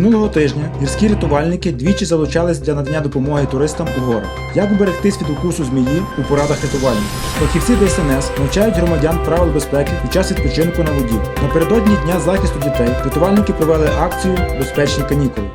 Минулого тижня гірські рятувальники двічі залучались для надання допомоги туристам у горах. Як уберегтись від укусу змії у порадах рятувальників? Фахівці ДСНС навчають громадян правил безпеки під час відпочинку на воді. Напередодні дня захисту дітей рятувальники провели акцію Безпечні канікули.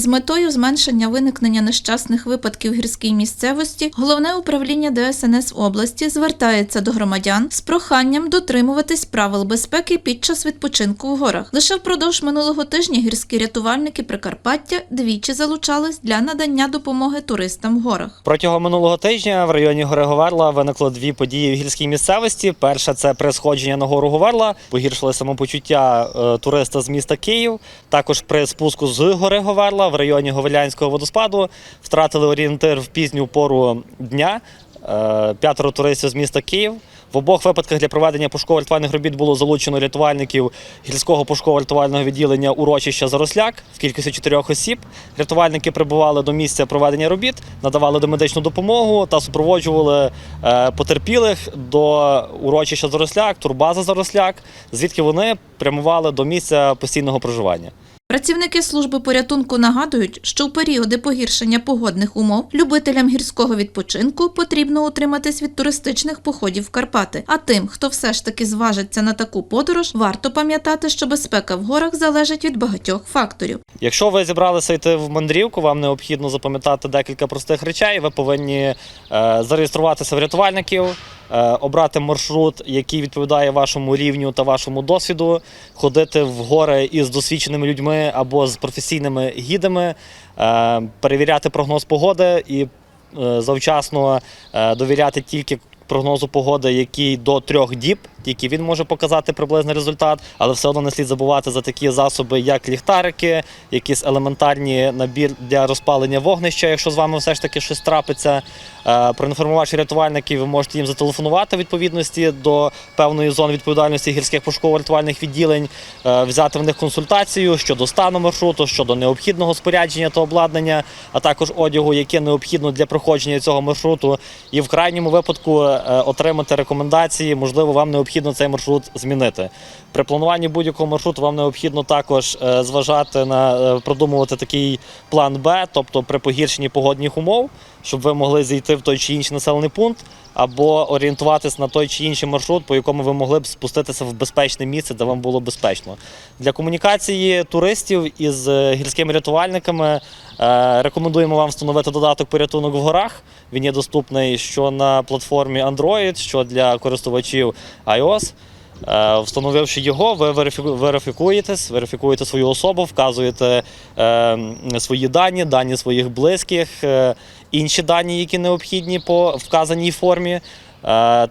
З метою зменшення виникнення нещасних випадків гірській місцевості головне управління ДСНС області звертається до громадян з проханням дотримуватись правил безпеки під час відпочинку в горах. Лише впродовж минулого тижня гірські рятувальники Прикарпаття двічі залучались для надання допомоги туристам в горах. Протягом минулого тижня в районі гори Говерла виникло дві події в гірській місцевості. Перша це при сходженні на гору Говерла, погіршили самопочуття е, туриста з міста Київ. Також при спуску з гори Говерла в районі Говелянського водоспаду втратили орієнтир в пізню пору дня. Е, П'ятеро туристів з міста Київ. В обох випадках для проведення пошуково-рятувальних робіт було залучено рятувальників гірського пошуково-рятувального відділення урочища Заросляк в кількості чотирьох осіб. Рятувальники прибували до місця проведення робіт, надавали домедичну допомогу та супроводжували е, потерпілих до урочища Заросляк, турбаза Заросляк, звідки вони прямували до місця постійного проживання. Працівники служби порятунку нагадують, що в періоди погіршення погодних умов любителям гірського відпочинку потрібно утриматись від туристичних походів в Карпати. А тим, хто все ж таки зважиться на таку подорож, варто пам'ятати, що безпека в горах залежить від багатьох факторів. Якщо ви зібралися йти в мандрівку, вам необхідно запам'ятати декілька простих речей. Ви повинні е, зареєструватися в рятувальників, обрати маршрут, який відповідає вашому рівню та вашому досвіду, ходити в гори із досвідченими людьми або з професійними гідами, е, перевіряти прогноз погоди і е, завчасно е, довіряти тільки прогнозу погоди, який до трьох діб, тільки він може показати приблизний результат, але все одно не слід забувати за такі засоби, як ліхтарики, якісь елементарні набір для розпалення вогнища, якщо з вами все ж таки щось трапиться. Е, Проінформувавши рятувальників, ви можете їм зателефонувати відповідності до певної зони відповідальності гірських пошуково-рятувальних відділень, е, взяти в них консультацію щодо стану маршруту, щодо необхідного спорядження та обладнання, а також одягу, яке необхідно для проходження цього маршруту, і в крайньому випадку е, отримати рекомендації. Можливо, вам необхідно цей маршрут змінити. При плануванні будь-якого маршруту вам необхідно також е, зважати на е, продумувати такий план Б, тобто при погіршенні погодних умов, щоб ви могли зайти в той чи інший населений пункт. Або орієнтуватись на той чи інший маршрут, по якому ви могли б спуститися в безпечне місце, де вам було безпечно. Для комунікації туристів із е, гірськими рятувальниками е, рекомендуємо вам встановити додаток порятунок в горах. Він є доступний що на платформі Android, що для користувачів iOS. Е, Встановивши його, ви верифіку- верифікуєтесь, верифікуєте свою особу, вказуєте е, свої дані, дані своїх близьких, е, інші дані, які необхідні по вказаній формі.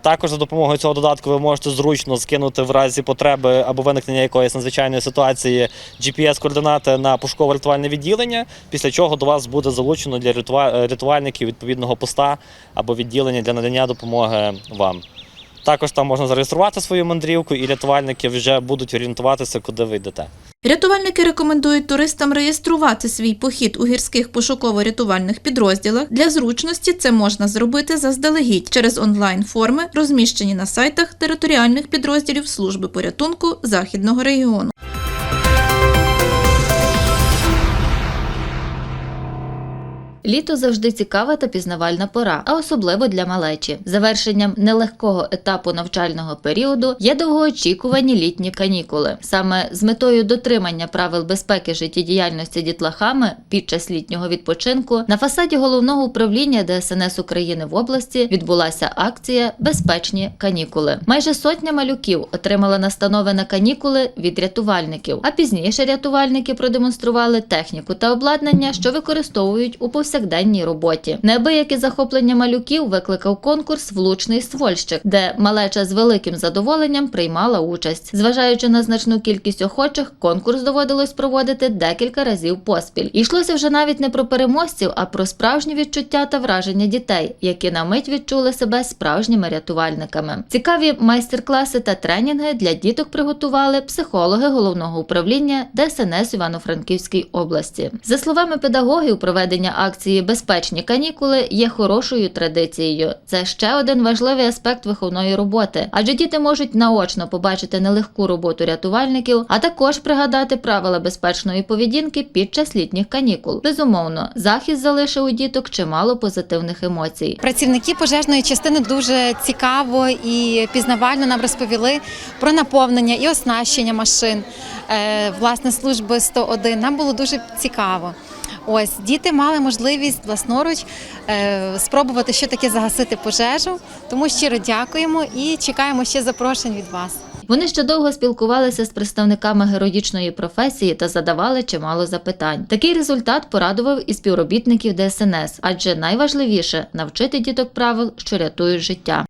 Також за допомогою цього додатку ви можете зручно скинути в разі потреби або виникнення якоїсь надзвичайної ситуації GPS-координати на пошуково-рятувальне відділення, після чого до вас буде залучено для рятува- рятувальників відповідного поста або відділення для надання допомоги вам. Також там можна зареєструвати свою мандрівку, і рятувальники вже будуть орієнтуватися, куди ви йдете. Рятувальники рекомендують туристам реєструвати свій похід у гірських пошуково-рятувальних підрозділах. Для зручності це можна зробити заздалегідь через онлайн-форми, розміщені на сайтах територіальних підрозділів служби порятунку західного регіону. Літо завжди цікава та пізнавальна пора, а особливо для малечі. Завершенням нелегкого етапу навчального періоду є довгоочікувані літні канікули. Саме з метою дотримання правил безпеки життєдіяльності дітлахами під час літнього відпочинку на фасаді головного управління ДСНС України в області відбулася акція Безпечні канікули. Майже сотня малюків отримала настанови на канікули від рятувальників. А пізніше рятувальники продемонстрували техніку та обладнання, що використовують у повсякденній роботі. Неабияке захоплення малюків викликав конкурс Влучний ствольщик, де малеча з великим задоволенням приймала участь. Зважаючи на значну кількість охочих, конкурс доводилось проводити декілька разів поспіль. І йшлося вже навіть не про переможців, а про справжні відчуття та враження дітей, які на мить відчули себе справжніми рятувальниками. Цікаві майстер-класи та тренінги для діток приготували психологи головного управління ДСНС Івано-Франківській області. За словами педагогів, проведення акції акції Безпечні канікули є хорошою традицією. Це ще один важливий аспект виховної роботи, адже діти можуть наочно побачити нелегку роботу рятувальників, а також пригадати правила безпечної поведінки під час літніх канікул. Безумовно, захист залишив у діток чимало позитивних емоцій. Працівники пожежної частини дуже цікаво і пізнавально нам розповіли про наповнення і оснащення машин е, власне служби 101. Нам було дуже цікаво. Ось діти мали можливість власноруч е, спробувати, що таке загасити пожежу. Тому щиро дякуємо і чекаємо ще запрошень від вас. Вони ще довго спілкувалися з представниками героїчної професії та задавали чимало запитань. Такий результат порадував і співробітників ДСНС, адже найважливіше навчити діток правил, що рятують життя.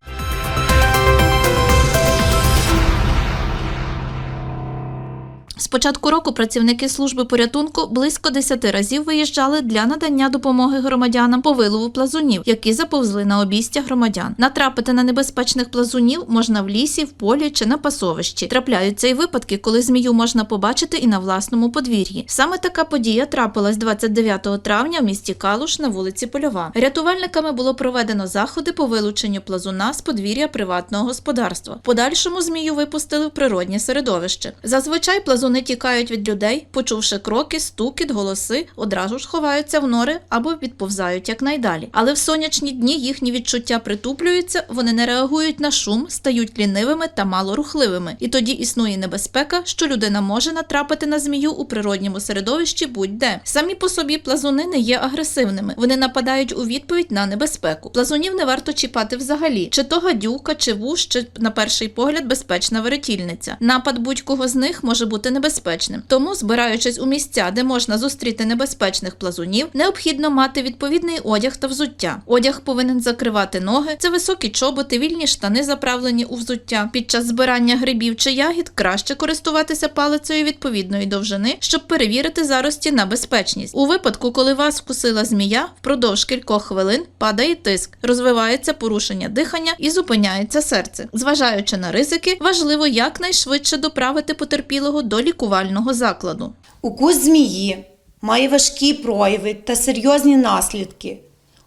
Початку року працівники служби порятунку близько 10 разів виїжджали для надання допомоги громадянам по вилову плазунів, які заповзли на обійстя громадян. Натрапити на небезпечних плазунів можна в лісі, в полі чи на пасовищі. Трапляються й випадки, коли змію можна побачити і на власному подвір'ї. Саме така подія трапилась 29 травня в місті Калуш на вулиці Польова. Рятувальниками було проведено заходи по вилученню плазуна з подвір'я приватного господарства. В Подальшому змію випустили в природнє середовище. Зазвичай плазуни тікають від людей, почувши кроки, стукіт, голоси, одразу ж ховаються в нори або відповзають якнайдалі. Але в сонячні дні їхні відчуття притуплюються, вони не реагують на шум, стають лінивими та малорухливими. І тоді існує небезпека, що людина може натрапити на змію у природньому середовищі будь-де. Самі по собі плазуни не є агресивними. Вони нападають у відповідь на небезпеку. Плазунів не варто чіпати взагалі, чи то гадюка, чи вуш, чи на перший погляд безпечна веретільниця. Напад будь-кого з них може бути небезпечним. Тому, збираючись у місця, де можна зустріти небезпечних плазунів, необхідно мати відповідний одяг та взуття. Одяг повинен закривати ноги, це високі чоботи, вільні штани заправлені у взуття. Під час збирання грибів чи ягід краще користуватися палицею відповідної довжини, щоб перевірити зарості на безпечність. У випадку, коли вас вкусила змія, впродовж кількох хвилин падає тиск, розвивається порушення дихання і зупиняється серце. Зважаючи на ризики, важливо якнайшвидше доправити потерпілого до лікувального закладу. Укус змії має важкі прояви та серйозні наслідки.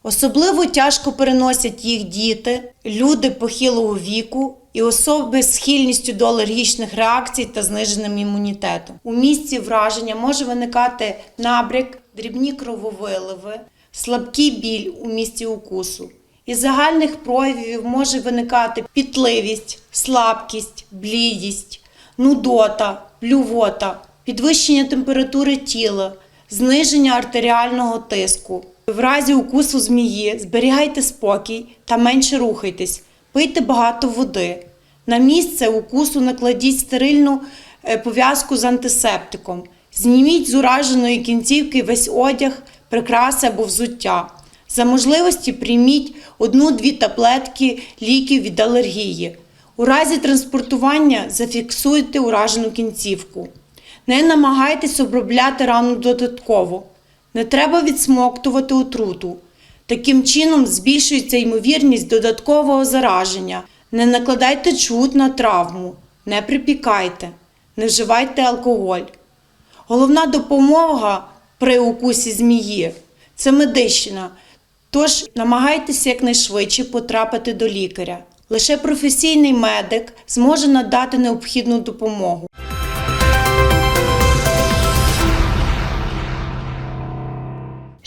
Особливо тяжко переносять їх діти, люди похилого віку і особи з схильністю до алергічних реакцій та зниженим імунітетом. У місці враження може виникати набряк, дрібні крововиливи, слабкий біль у місці укусу. Із загальних проявів може виникати пітливість, слабкість, блідість, нудота, блювота, підвищення температури тіла, зниження артеріального тиску. В разі укусу змії зберігайте спокій та менше рухайтесь, пийте багато води. На місце укусу накладіть стерильну е, пов'язку з антисептиком. Зніміть з ураженої кінцівки весь одяг, прикраси або взуття. За можливості прийміть одну-дві таблетки ліків від алергії. У разі транспортування зафіксуйте уражену кінцівку. Не намагайтесь обробляти рану додатково. Не треба відсмоктувати отруту. Таким чином збільшується ймовірність додаткового зараження. Не накладайте чут на травму, не припікайте, не вживайте алкоголь. Головна допомога при укусі змії це медична. Тож намагайтеся якнайшвидше потрапити до лікаря. Лише професійний медик зможе надати необхідну допомогу.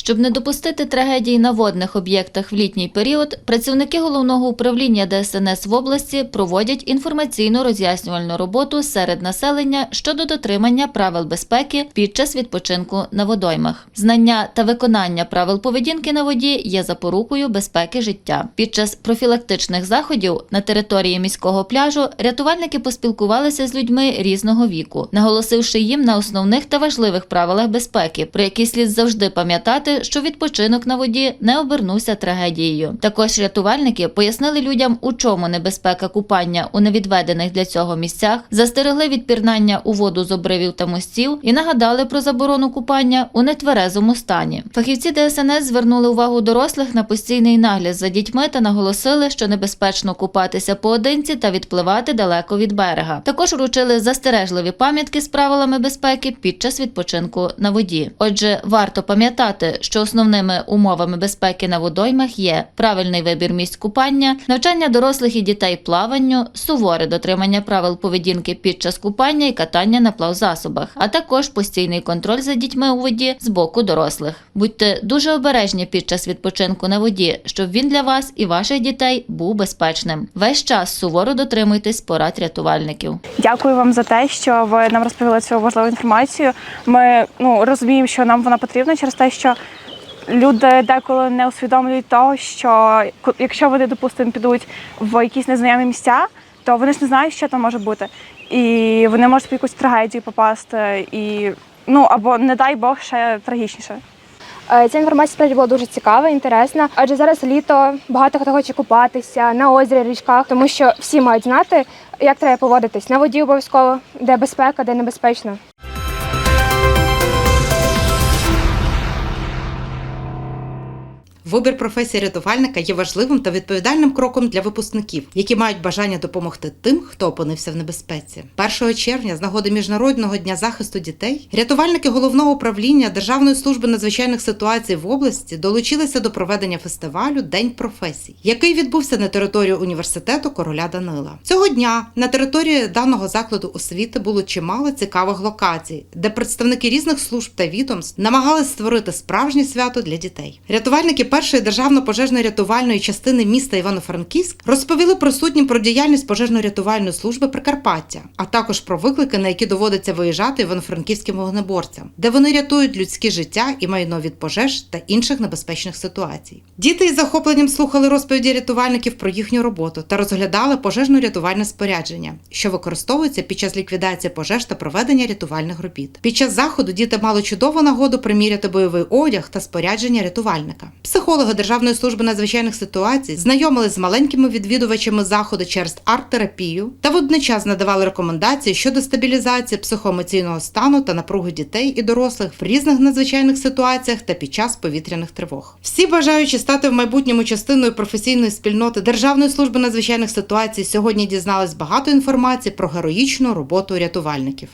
Щоб не допустити трагедії на водних об'єктах в літній період, працівники головного управління ДСНС в області проводять інформаційно роз'яснювальну роботу серед населення щодо дотримання правил безпеки під час відпочинку на водоймах. Знання та виконання правил поведінки на воді є запорукою безпеки життя. Під час профілактичних заходів на території міського пляжу рятувальники поспілкувалися з людьми різного віку, наголосивши їм на основних та важливих правилах безпеки, про які слід завжди пам'ятати, що відпочинок на воді не обернувся трагедією. Також рятувальники пояснили людям, у чому небезпека купання у невідведених для цього місцях, застерегли від пірнання у воду з обривів та мостів і нагадали про заборону купання у нетверезому стані. Фахівці ДСНС звернули увагу дорослих на постійний нагляд за дітьми та наголосили, що небезпечно купатися поодинці та відпливати далеко від берега. Також вручили застережливі пам'ятки з правилами безпеки під час відпочинку на воді. Отже, варто пам'ятати, що основними умовами безпеки на водоймах є правильний вибір місць купання, навчання дорослих і дітей плаванню, суворе дотримання правил поведінки під час купання і катання на плавзасобах, а також постійний контроль за дітьми у воді з боку дорослих. Будьте дуже обережні під час відпочинку на воді, щоб він для вас і ваших дітей був безпечним. Весь час суворо дотримуйтесь порад рятувальників. Дякую вам за те, що ви нам розповіли цю важливу інформацію. Ми ну розуміємо, що нам вона потрібна через те, що люди деколи не усвідомлюють того, що якщо вони, допустимо, підуть в якісь незнайомі місця, то вони ж не знають, що там може бути, і вони можуть в якусь трагедію попасти, і ну або не дай Бог ще трагічніше. Е, Ця інформація справді була дуже цікава, інтересна, адже зараз літо багато хто хоче купатися на озері, річках, тому що всі мають знати, як треба поводитись на воді обов'язково, де безпека, де небезпечно. Вибір професії рятувальника є важливим та відповідальним кроком для випускників, які мають бажання допомогти тим, хто опинився в небезпеці. 1 червня, з нагоди міжнародного дня захисту дітей, рятувальники головного управління Державної служби надзвичайних ситуацій в області долучилися до проведення фестивалю День професій, який відбувся на території університету короля Данила. Цього дня на території даного закладу освіти було чимало цікавих локацій, де представники різних служб та відомств намагались створити справжнє свято для дітей. Рятувальники першої державно-пожежної рятувальної частини міста Івано-Франківськ розповіли присутнім про діяльність пожежно-рятувальної служби Прикарпаття, а також про виклики, на які доводиться виїжджати івано-франківським вогнеборцям, де вони рятують людське життя і майно від пожеж та інших небезпечних ситуацій. Діти із захопленням слухали розповіді рятувальників про їхню роботу та розглядали пожежно-рятувальне спорядження, що використовується під час ліквідації пожеж та проведення рятувальних робіт. Під час заходу діти мали чудову нагоду приміряти бойовий одяг та спорядження рятувальника. Психологи Державної служби надзвичайних ситуацій знайомили з маленькими відвідувачами заходу через арт-терапію та водночас надавали рекомендації щодо стабілізації психоемоційного стану та напруги дітей і дорослих в різних надзвичайних ситуаціях та під час повітряних тривог. Всі бажаючі стати в майбутньому частиною професійної спільноти Державної служби надзвичайних ситуацій сьогодні дізнались багато інформації про героїчну роботу рятувальників.